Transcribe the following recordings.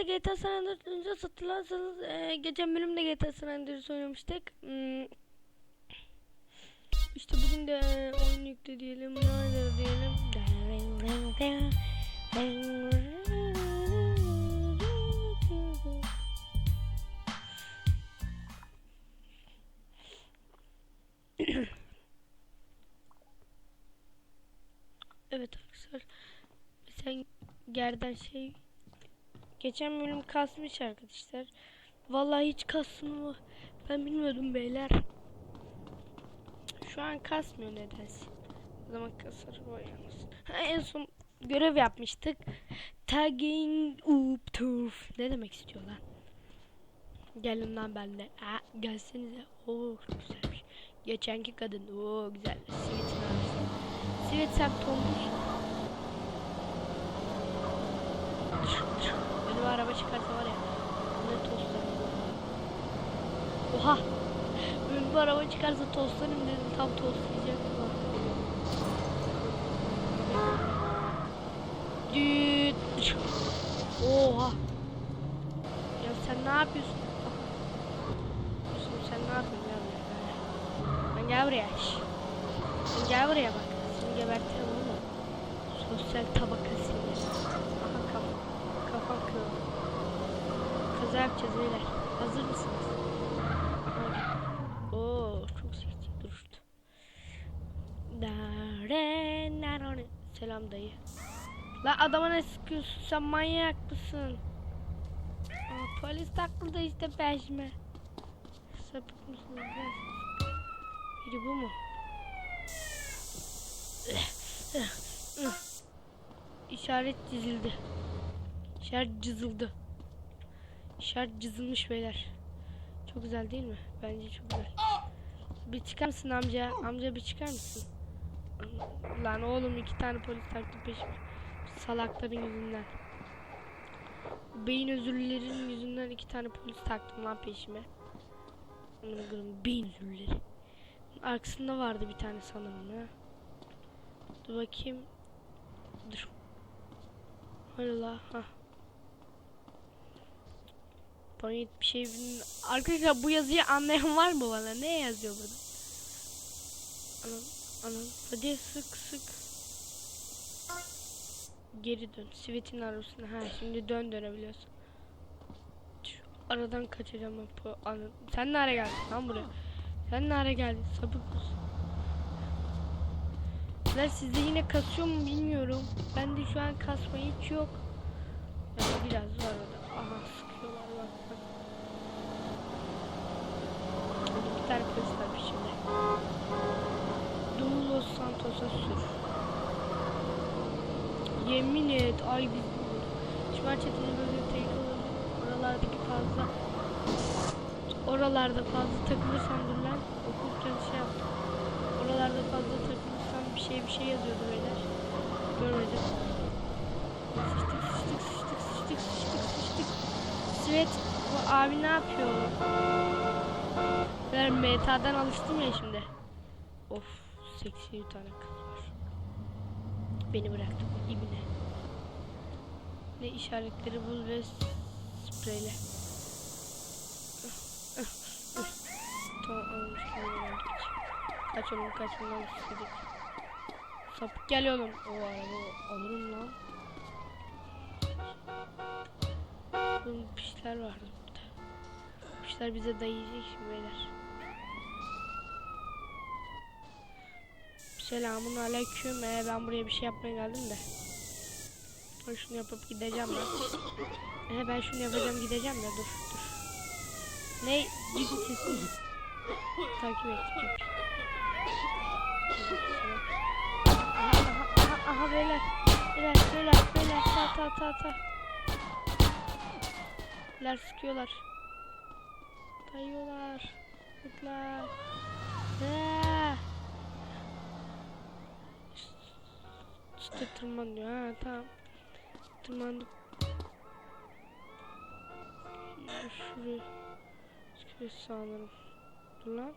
Arkadaşlar GTA San Andreas'ı hatırlarsanız e, geçen bölümde GTA San Andreas oynamıştık. Hmm. İşte bugün de e, oyun yükle diyelim. Nerede diyelim. Evet arkadaşlar. Sen gerden şey Geçen bölüm kasmış arkadaşlar. Vallahi hiç kasmıyor. Ben bilmiyordum beyler. Şu an kasmıyor nedense. O zaman kasar o yalnız. Ha, en son görev yapmıştık. Tagging up turf. Ne demek istiyor lan? Gelin lan benimle. Aa, gelsenize. Oo güzelmiş. Geçenki kadın. Oo güzel. Sivit'in abisi. Sivit sen tombuş. Önüme araba çıkarsa var ya. Ne tostlarım. Oha. Önüme araba çıkarsa tostlarım dedim. Tam tostlayacaktım. Düt. Oha. Ya sen ne yapıyorsun? Sen ne yapıyorsun ya buraya? Ben gel buraya. Sen gel buraya bak. Seni gebertirim oğlum. Sosyal tabaka yapacağız beyler. Hazır mısınız? Oo çok seksi duruştu. Dare. Selam dayı. La adama ne sıkıyorsun sen manyak mısın? Aa, polis takıldı işte peşime. Sapık biraz? Biri bu mu? İşaret çizildi. İşaret cızıldı. İşaret cızılmış beyler. Çok güzel değil mi? Bence çok güzel. Bir çıkar mısın amca? Amca bir çıkar mısın? Lan oğlum iki tane polis taktı peşime. Salakların yüzünden. Beyin özürlülerin yüzünden iki tane polis taktım lan peşime. Beyin özürlüleri. Arkasında vardı bir tane sanırım ha. Dur bakayım. Dur. Hadi la. Bana bir şey. Arkadaşlar bu yazıyı anlayan var mı bana? Ne yazıyor burada? Anam, anam. Hadi sık sık. Geri dön. Sivet'in arasına. Ha şimdi dön dönebiliyorsun. Şu aradan kaçacağım Anam. Sen nereye geldin lan buraya? Sen nereye geldin? Sapık mısın? Ben sizde yine kasıyor mu bilmiyorum. Ben de şu an kasma hiç yok. Yani biraz var orada. Aha sıkıyorlar bak bak. Bir tane polis var şimdi. Doğu Los Santos'a sür. Yemin et ay biz Şuman çetinin bölge take Oralardaki fazla Oralarda fazla takılırsan dur lan. Okurken şey yaptım. Oralarda fazla takılırsan bir şey bir şey yazıyordu beyler. Görmedim. Sıçtık sıçtık sıçtık sıçtık sıçtık sıçtık. Svet bu abi ne yapıyor? Ben meta'dan alıştım ya şimdi. Of seksi bir tane kız var. Beni bıraktı bu ibine. Ne işaretleri bul ve spreyle. Tamam almış Kaç oğlum kaç bundan istedik. Sapık gel oğlum. O araba alırım lan. Bunun pişler vardı burada. Pişler bize dayayacak şimdi beyler. Selamun aleyküm. Ee, ben buraya bir şey yapmaya geldim de. Ben şunu yapıp gideceğim ben. Ee, ben şunu yapacağım gideceğim de dur dur. Ne? Ciddi sesi. Takip et. Aha, aha, aha, aha beyler. Beyler, beyler, beyler. Ta ta ta ta. Beyler sıkıyorlar. Dayıyorlar. Sıklar. Eee. İşte tırmanıyor. Ha tamam. Tırmandık. Şuraya. Sanırım. Dur lan.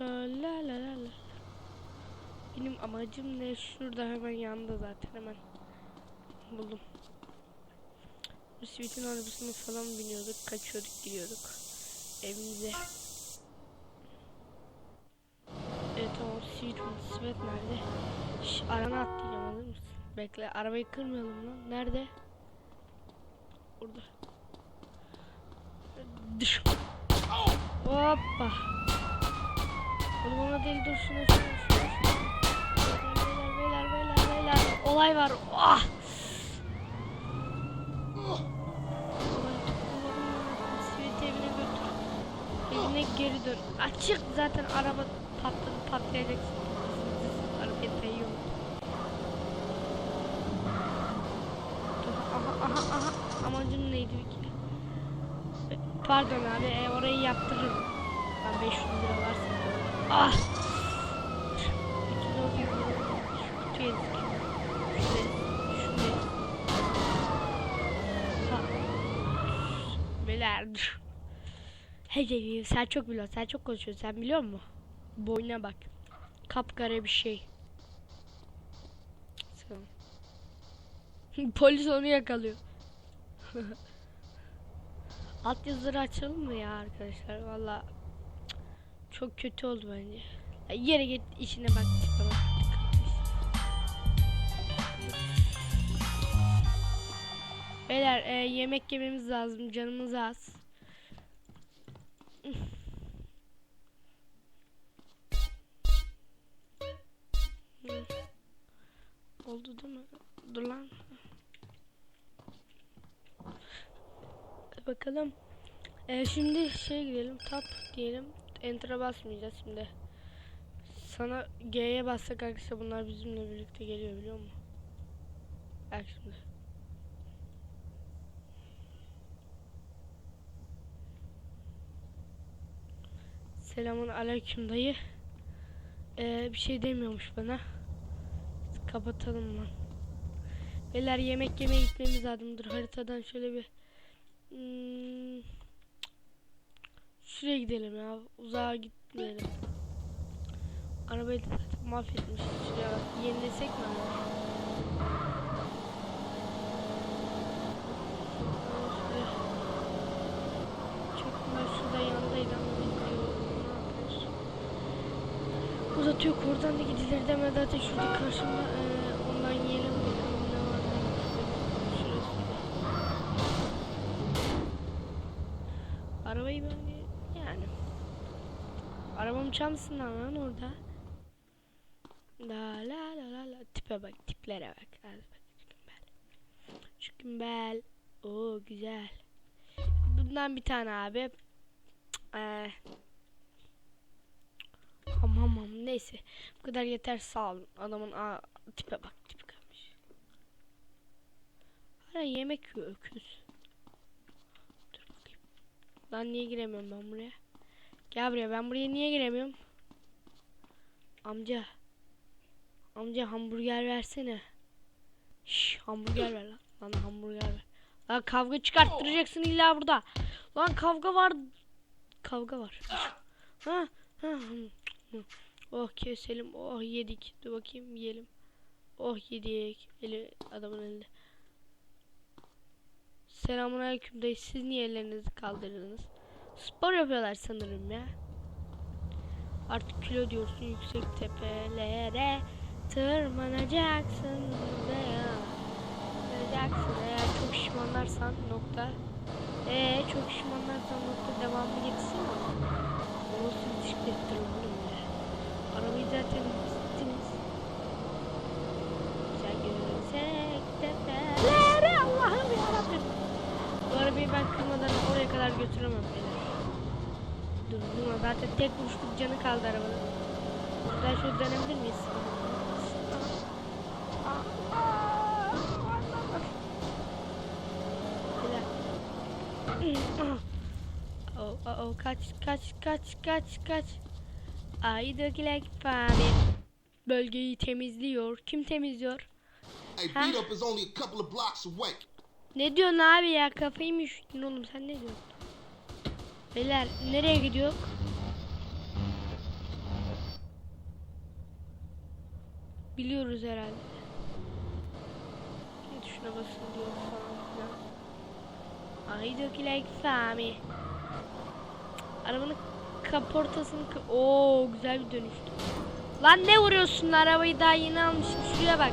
La la la la. Benim amacım ne? Şurada hemen yanında zaten hemen buldum. Bu Sweet'in arabasına falan biniyorduk, kaçıyorduk, gidiyorduk evimize. Evet tamam Sweet mi? Sweet nerede? Şş, arana atlayacağım hazır mısın? Bekle arabayı kırmayalım lan. Nerede? Burada. Dış. Hoppa. Oğlum ona değil dur. Beyler beyler beyler beyler. Olay var. Ah. Sweet geri dön. Açık zaten araba patladı patlayacaksın. Hareket yiyor. Aha aha aha. Amacım neydi ki? Pardon abi e, orayı yaptırırım. Ben 500 lira varsa. Ah! Dur. Hey sen çok biliyorsun. Sen çok konuşuyorsun. Sen biliyor musun? Boyuna bak. Kapkara bir şey. Polis onu yakalıyor. Alt yazıları açalım mı ya arkadaşlar? Valla çok kötü oldu bence. Yere git işine bak. Beyler e, yemek yememiz lazım. Canımız az. Dur lan. Bakalım. Ee, şimdi şey gidelim. Tap diyelim. Enter'a basmayacağız şimdi. Sana G'ye bassak arkadaşlar bunlar bizimle birlikte geliyor biliyor musun? Bak şimdi. Selamun aleyküm dayı. Ee, bir şey demiyormuş bana. Kapatalım lan. Beyler yemek yemeye gitmemiz lazım. Dur haritadan şöyle bir Hmm, Şuraya gidelim ya. Uzağa gitmeyelim. Arabayı da zaten mahvetmiş. Şuraya bak. Yenilesek mi? güzel şurada yandaydı ama? Uzatıyor. Oradan da gidilir deme zaten şurada karşımda. eee, ondan yiyelim bakalım ne var ne yok. Şurası. Arabayı bir- yani arabamı çalmışsınlar lan orada. La la la la la tipe bak tiplere bak. Hadi bak. Şu gümbel. Oo güzel. Bundan bir tane abi. Ee, ham ham neyse. Bu kadar yeter sağ olun. Adamın aa, tipe bak tipi kalmış. Hala yemek yiyor öküz. Lan niye giremiyorum ben buraya? Gel buraya ben buraya niye giremiyorum? Amca. Amca hamburger versene. Şş, hamburger ver lan. Lan hamburger ver. Lan kavga çıkarttıracaksın illa burada. Lan kavga var. Kavga var. Ha, ha. Oh keselim. Oh yedik. Dur bakayım yiyelim. Oh yedik. Eli adamın elinde. Selamun aleyküm dayı. Siz niye ellerinizi kaldırdınız? Spor yapıyorlar sanırım ya. Artık kilo diyorsun yüksek tepelere tırmanacaksın veya tırmanacaksın eğer çok şişmanlarsan nokta ee çok şişmanlarsan nokta devamı geçsin mi? O nasıl bisiklettir lan öyle? Arabayı zaten kırmadan oraya kadar götüremem beyler. Dur durma zaten tek vuruşluk canı kaldı arabanın. Buradan şöyle dönebilir miyiz? Oh, oh, oh, kaç kaç kaç kaç kaç. Ay dökülek fami. Bölgeyi temizliyor. Kim temizliyor? Hey, beat up is only a couple of blocks away. Ne diyorsun abi ya kafayı mı üşüttün oğlum sen ne diyorsun? Beyler nereye gidiyor? Biliyoruz herhalde. Şimdi şuna basın diyor falan filan. Ay dökülek Sami. Arabanın kaportasını... Oo güzel bir dönüştü. Lan ne vuruyorsun arabayı daha yeni almışım. Şuraya bak.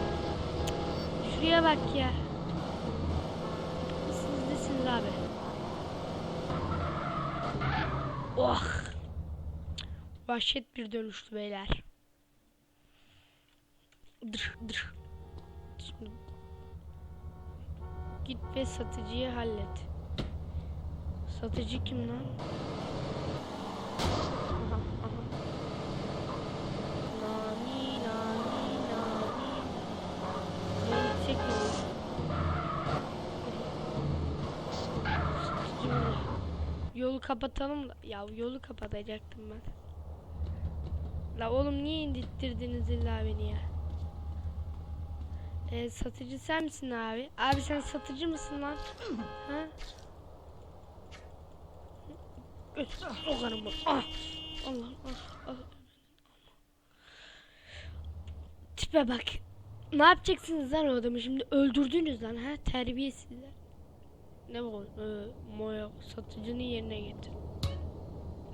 Şuraya bak ya. Oh. Vahşet bir dönüştü beyler. Dır dır. Git ve satıcıyı hallet. Satıcı kim lan? Aha, aha. Nani nani nani. Yolu çekiyor. Satıcı mı? Yolu kapatalım da. Ya yolu kapatacaktım ben. La oğlum niye indirttirdiniz illa beni ya? Ee, satıcı sen misin abi? Abi sen satıcı mısın lan? Ha? Götür, sokarım bunu. Ah! Allah ah, ah. Tipe bak. Ne yapacaksınız lan o adamı şimdi öldürdünüz lan ha terbiyesizler. Ne bu? Ee, Moya satıcının yerine getir.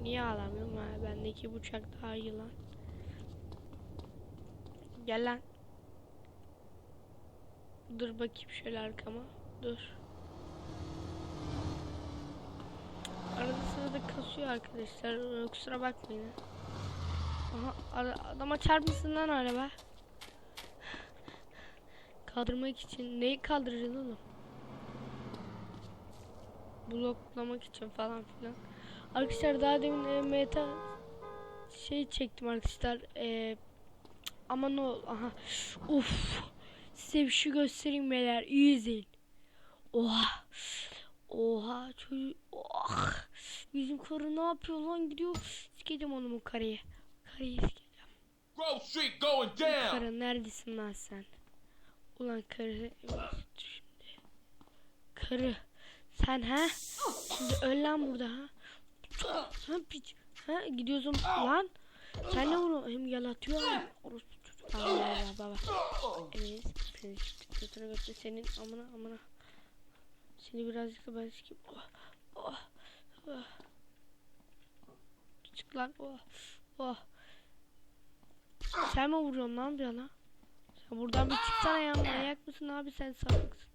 Niye alamıyorum ha? Bendeki bıçak daha iyi lan. Gel lan. Dur bakayım şöyle arkama. Dur. Arada sırada kasıyor arkadaşlar. Ee, Kusura bakmayın. ha. Aha adama çarpmışsın lan araba. Kaldırmak için. Neyi kaldıracağız oğlum? Bloklamak için falan filan. Arkadaşlar daha demin e, meta şey çektim arkadaşlar. E, ama ne ol aha. Uf. Size bir şey göstereyim beyler. İyi izleyin. Oha. Oha çocuk. Oh. Bizim karı ne yapıyor lan gidiyor. Sikeceğim onu mu karıya. Karıyı sikeceğim. Grove Street going down. Karı neredesin lan sen? Ulan karı. Şimdi. Karı. Sen ha? Şimdi öl lan burada ha. Ha piç. Ha gidiyorsun lan. Sen ne vuruyorsun? Hem yalatıyor ama. Orospu çocuk. Allah Allah baba. Evet. Götüne götüne senin amına amına. Seni birazcık da ben sikeyim. Oh. Oh. Oh. Çık lan. Oh. Oh. Sen mi vuruyorsun lan bir yana? Sen buradan bir çıksana ya. Manyak mısın abi sen sapıksın.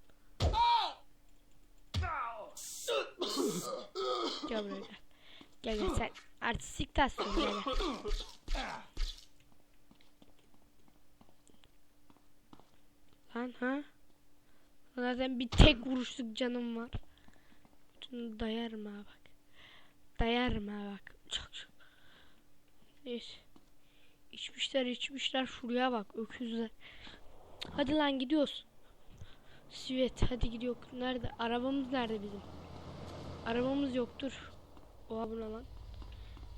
Gel buraya gel. Gel gel sen artistik tatsın gel gel. Lan ha? Zaten bir tek vuruşluk canım var. Şunu dayarım ha bak. Dayarım ha bak. Çok çok. Neyse. İçmişler içmişler şuraya bak öküzler. Hadi lan gidiyoruz. Sivet hadi gidiyor. Nerede? Arabamız nerede bizim? Arabamız yoktur. Oha bu ne lan?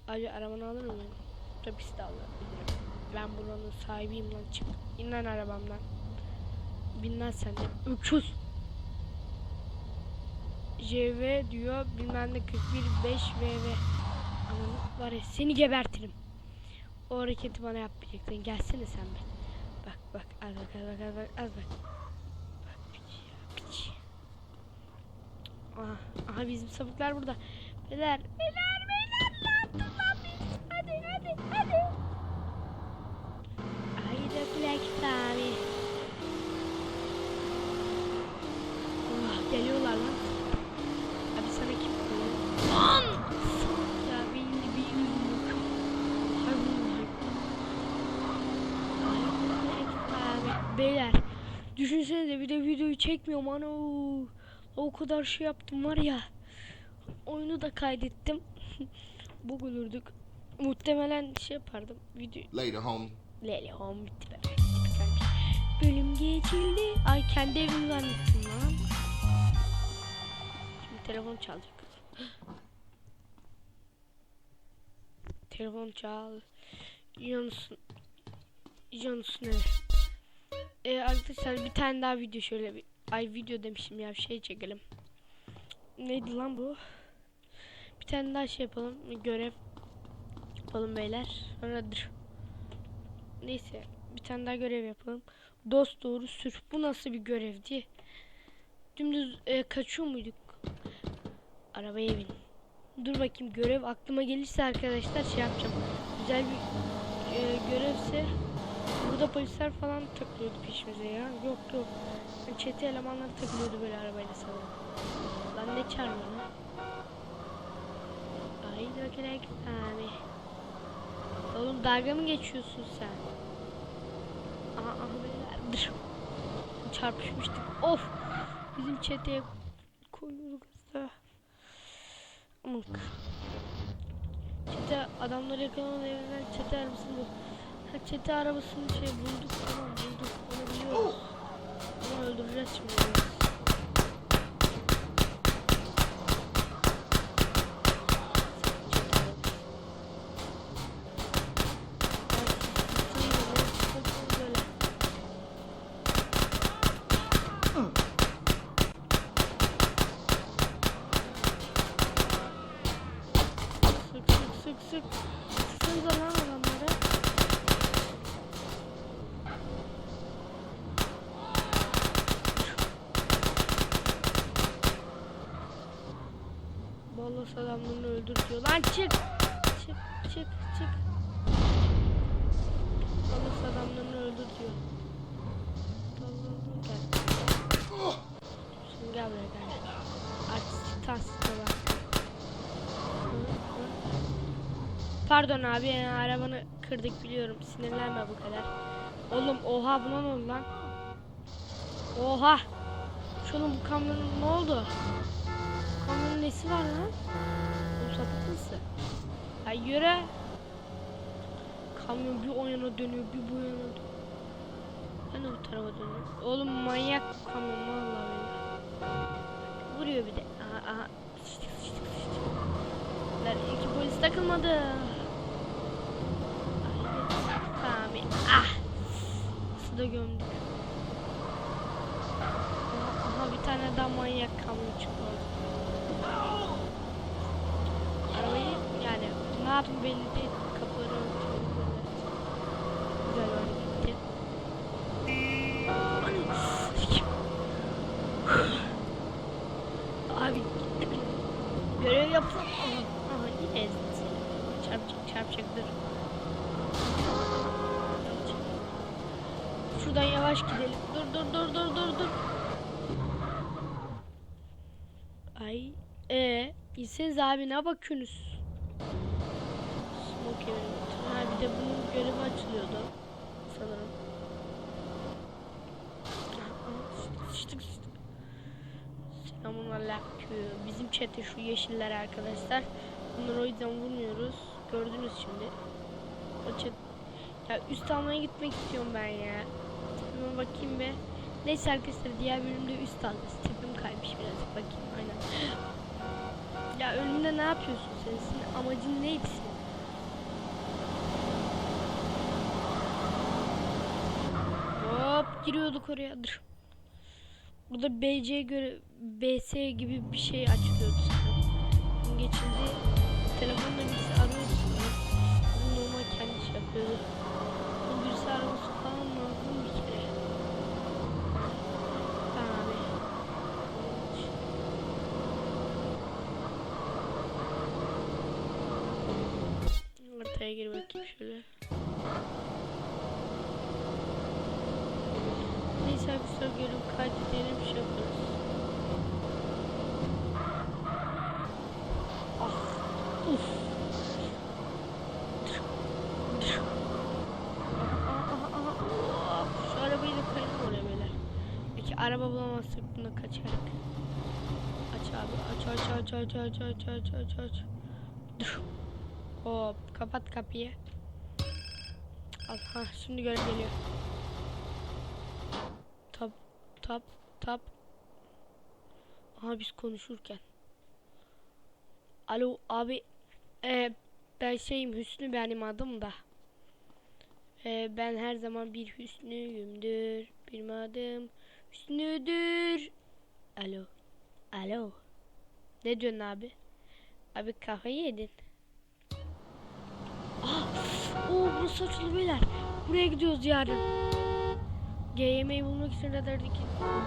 Acı arabanı alır mı? Tabii de alabilirim. Ben buranın sahibiyim lan çık. İn lan arabamdan. Bin lan sen de. Öküz. JV diyor bilmem ne 41 5 VV. Ananı var ya seni gebertirim. O hareketi bana yapmayacaksın. Gelsene sen be. Bak bak az bak az bak az bak az. Bak piç ya piç. Aha, aha bizim sapıklar burada. Beyler beyler beyler lan lan biz. Hadi hadi hadi. Haydi Black Sami. Oh, geliyorlar lan. Abi sana kim koyuyor? Lan! Ya beni bir yumruk. Hayvan Abi, beyler düşünsenize bir de videoyu çekmiyorum ana o kadar şey yaptım var ya. Oyunu da kaydettim. Bu gülürdük muhtemelen şey yapardım video Later, homie. Lele home bitti be. Bölüm geçildi. Ay kendi evimi zannettim lan. Şimdi telefon çalacak telefon çal. Yunus'un Yunus'un evi ee, arkadaşlar bir tane daha video şöyle bir ay video demişim ya bir şey çekelim. Neydi lan bu? Bir tane daha şey yapalım. Görev yapalım beyler. Sonradır. Neyse Bir tane daha görev yapalım. Dost doğru sür. Bu nasıl bir görevdi? Dümdüz e, kaçıyor muyduk? Arabaya bin. Dur bakayım görev aklıma gelirse arkadaşlar şey yapacağım. Güzel bir e, görevse burada polisler falan takılıyordu peşimize ya. Yok yok. Yani çete elemanlar takılıyordu böyle arabayla sanırım. Lan ne çağırıyor lan? Ay dökerek abi. Oğlum dalga mı geçiyorsun sen? Aha aha beyler. Çarpışmıştık. Of. Bizim çeteye koyuyorduk hızla. Amık. Çete adamları yakalamadı evinden çete bul. Ha çete arabasını şey bulduk tamam bulduk onu biliyoruz. Onu öldüreceğiz şimdi. biz. Böyle. Sık sık sık sık. Sıksanıza lan adamlara. Bolos adamlarını öldür diyor. Lan çık. Çık çık çık. Bolos adamlarını öldür diyor. Gel. Şimdi gel buraya gel. Artistik. Pardon abi yani arabanı kırdık biliyorum. Sinirlenme bu kadar. Oğlum oha buna ne oldu lan? Oha. Şunun bu kamyonun ne oldu? Kamyonun nesi var lan? Oğlum sapık mısın? Ay yürü. Kamyon bir o yana dönüyor bir bu yana dönüyor. Ben de bu tarafa dönüyorum. Oğlum manyak bu kamyon vallahi billahi. Vuruyor bir de. Aha aha. Sıçtık sıçtık sıçtık. İki polis takılmadı. Abi ah. Suda gömdük. Aha, aha bir tane daha manyak kamyon çıktı. Arabayı yani ne yaptım belli değil. Kapıları. Güzel öyle gitti. Abi görev yapsam aha, yine ezdin seni. Çarpacak çarpacak dur. Şuradan yavaş gidelim. Dur dur dur dur dur dur. Ay e inseniz abi ne bakıyorsunuz? Smoke. Ha bir de bunun görevi açılıyordu. Sanırım. Sıçtık sıçtık. Selamun aleyküm. Bizim çete şu yeşiller arkadaşlar. Bunları o yüzden vurmuyoruz. Gördünüz şimdi. O çet... Ya üst almaya gitmek istiyorum ben ya. Tipime bakayım be. Neyse arkadaşlar diğer bölümde üst alacağız. Tipim kaymış birazcık bakayım aynen. Ya önümde ne yapıyorsun sen? Senin amacın neydi senin? Hop giriyorduk oraya. Dur. Burada BC göre BS gibi bir şey açılıyordu sanırım. Geçince telefonla birisi arıyordu sanırım. Normal kendi şey yapıyordu. Bunun birisi araması falan lazım bir kere. Abi. Ortaya gir bakayım şöyle. Neyse arkadaşlar görüp kaydedelim şey yaparız. Ah. Uf. Aha, aha, aha. Şu arabayı da koyalım oraya böyle. Peki araba bulamazsak bunu kaçarak. Aç abi aç aç aç aç aç aç aç aç aç. Hop kapat kapıyı. Al ha şimdi görev geliyor. Tap tap tap. Aha biz konuşurken. Alo abi. Ee, ben şeyim Hüsnü benim adım da. Ee, ben her zaman bir Hüsnü'yümdür. Benim adım Hüsnü'dür. Alo. Alo. Ne diyorsun abi? Abi kafayı yedin. Oo burası açıldı beyler. Buraya gidiyoruz yarın. GM'yi bulmak için radardaki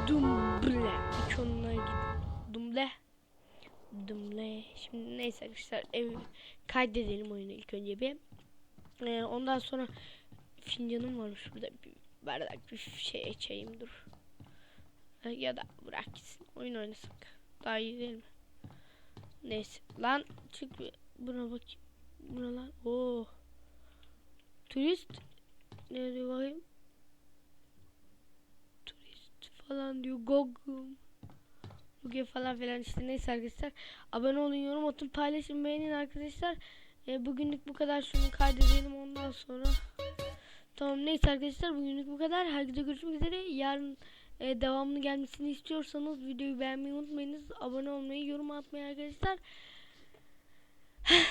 Dumble ikonuna gidin. Dumble. Dumble. Şimdi neyse arkadaşlar ev kaydedelim oyunu ilk önce bir. Ee, ondan sonra fincanım varmış burada bir bardak bir şey içeyim dur. Ee, Ya da bırak gitsin. Oyun oynasak. Daha iyi değil mi? Neyse. Lan çık bir. Buna bak. Buna lan. Oo. Turist. Ne diyor bakayım? Turist falan diyor. Gogum. Google falan filan işte neyse arkadaşlar. Abone olun, yorum atın, paylaşın, beğenin arkadaşlar. E, bugünlük bu kadar. Şunu kaydedelim ondan sonra. Tamam neyse arkadaşlar bugünlük bu kadar. Herkese görüşmek üzere. Yarın e, devamlı gelmesini istiyorsanız videoyu beğenmeyi unutmayınız. Abone olmayı, yorum atmayı arkadaşlar.